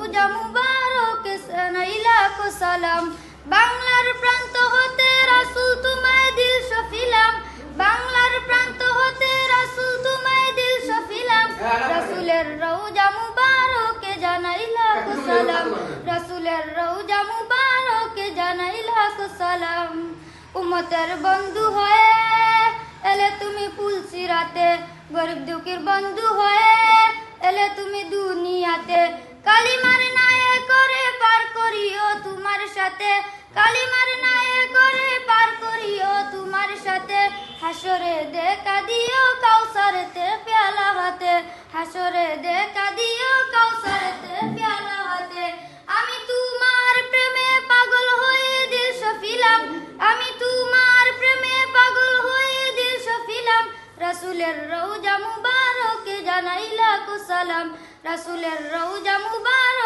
রৌজা মুবারকে কো সালাম। বাংলার প্রান্ত হতে রাসূল তোমায় দিল সফিলাম। বাংলার প্রান্ত হতে রাসূল তোমায় দিল সফিলাম। রাসূলের রৌজা মুবারকে জানাইলা কো সালাম। রাসূলের রৌজা মুবারকে জানাইলা কো সালাম। উম্মতের বন্ধু হয়ে এলে তুমি পুলসিরাতে গরিব দুঃখীর বন্ধু হয়ে সাথে। কালিমার নায়ে করে পার করিও তোমার সাথে। হাসরে দেখা দিও কাউসারেতে পেয়ালা হাতে হাসরে দেখা দিও কাউসারেতে পেয়ালা হাতে আমি তোমার প্রেমে পাগল হয়ে দিল সফিলাম। আমি তোমার প্রেমে পাগল হয়ে দিল সফিলাম। রাসূলের রওজা মুবারকে জানাইলা কো সালাম। রাসূলের রওজা মুবারকে